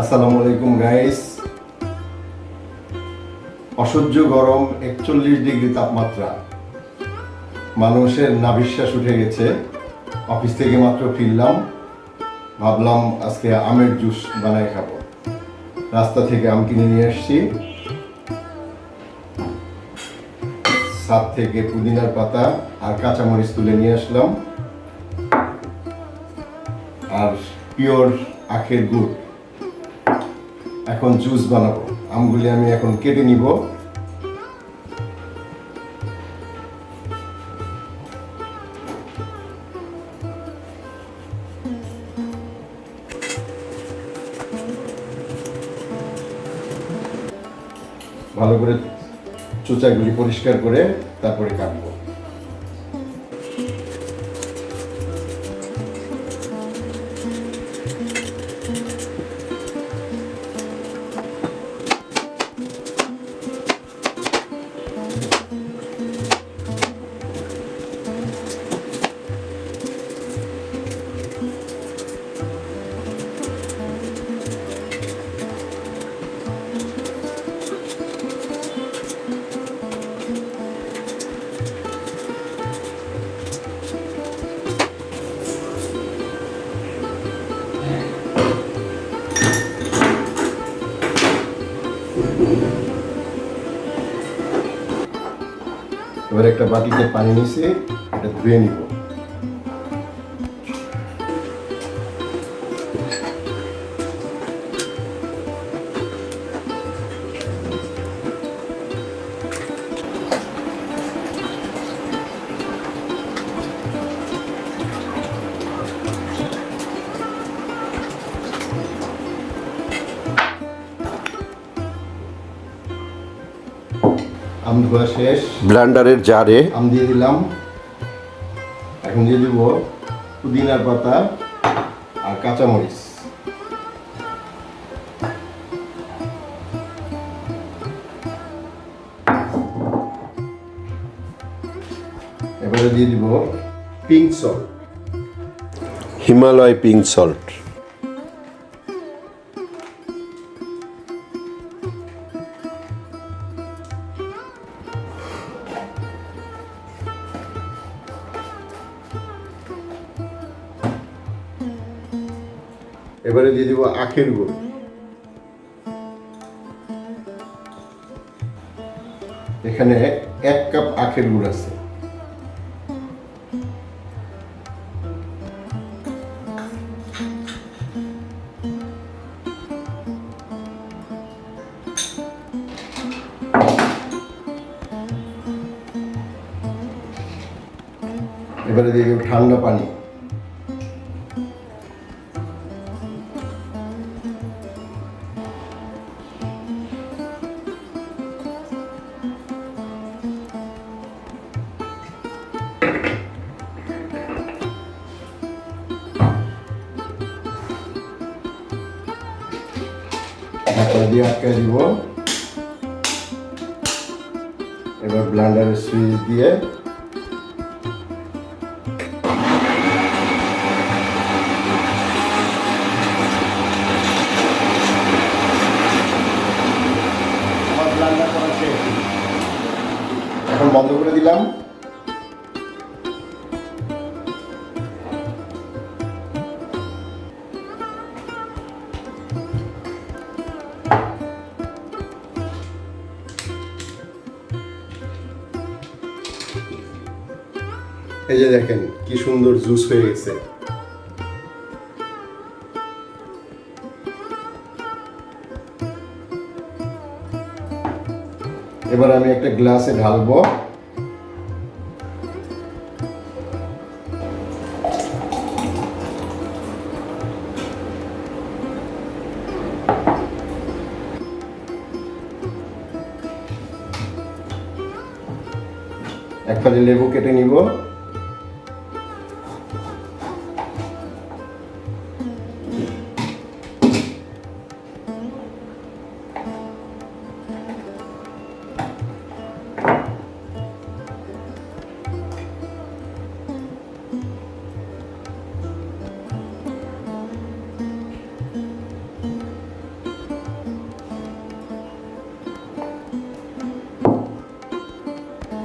আসসালামু আলাইকুম গাইস অসহ্য গরম, একচল্লিশ ডিগ্রি তাপমাত্রা। মানুষের নাভিশ্বাস উঠে গেছে। অফিস থেকে মাত্র ফিরলাম। ভাবলাম আজকে আমের জুস বানায় খাব। রাস্তা থেকে আম কিনে নিয়ে এসেছি সাত থেকে পুদিনার পাতা আর কাঁচামরিচ তুলে নিয়ে আসলাম। আর পিওর আখের গুড়। এখন জুস বানাবো। আমগুলি আমি এখন কেটে নিব। ভালো করে চোচাগুলি পরিষ্কার করে তারপরে কাটবো। এবার একটা বাটিতে পানি নিছে এটা ধুয়ে নিব আম ধোয়া শেষ। ব্লান্ডারের জারে। আম দিয়ে দিলাম। এখন দিয়ে দিব পুদিনার পাতা আর কাঁচামরিচ। এবারে দিয়ে দিব pink salt Himalaya pink salt এবারে দিয়ে দিব আখের গুড়। এখানে এক কাপ আখের গুড় আছে। এবারে দিয়ে দিব ঠান্ডা পানি। ঢাকনা দিয়ে আটকে দিব এবার ব্লান্ডারের সুইচ দিয়ে। এখন বন্ধ করে দিলাম এই যে দেখেন, কি সুন্দর জুস হয়ে গেছে। এবার আমি একটা গ্লাসে ঢালবো। এক লেবু কেটে নিব।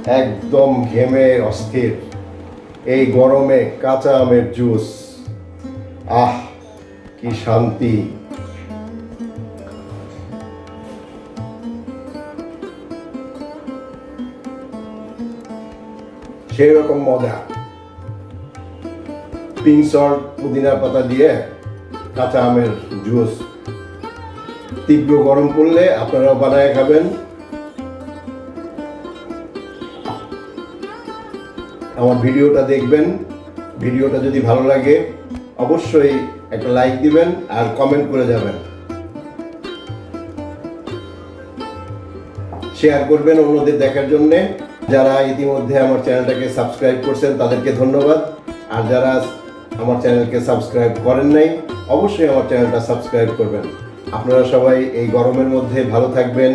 একদম ঘেমে অস্থির। এই গরমে কাঁচা আমের জুস। আহ, কি শান্তি। সেই রকম মজা পিঙ্ক সল্ট পাতা দিয়ে কাঁচা আমের জুস। তীব্র গরম পড়লে আপনারাও বানায় খাবেন। আমার ভিডিওটা দেখবেন। ভিডিওটা যদি ভালো লাগে, অবশ্যই একটা লাইক দিবেন আর কমেন্ট করে যাবেন। শেয়ার করবেন অন্যদের দেখার জন্য। যারা ইতিমধ্যে আমার চ্যানেলটাকে সাবস্ক্রাইব করছেন, তাদেরকে ধন্যবাদ। আর যারা আমার চ্যানেলকে সাবস্ক্রাইব করেন নাই, অবশ্যই আমার চ্যানেলটা সাবস্ক্রাইব করবেন। আপনারা সবাই এই গরমের মধ্যে ভালো থাকবেন,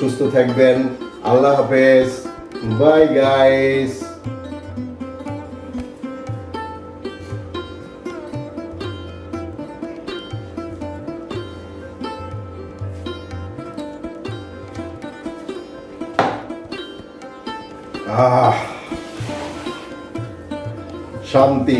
সুস্থ থাকবেন। আল্লাহ হাফেজ। Bye guys. শান্তি।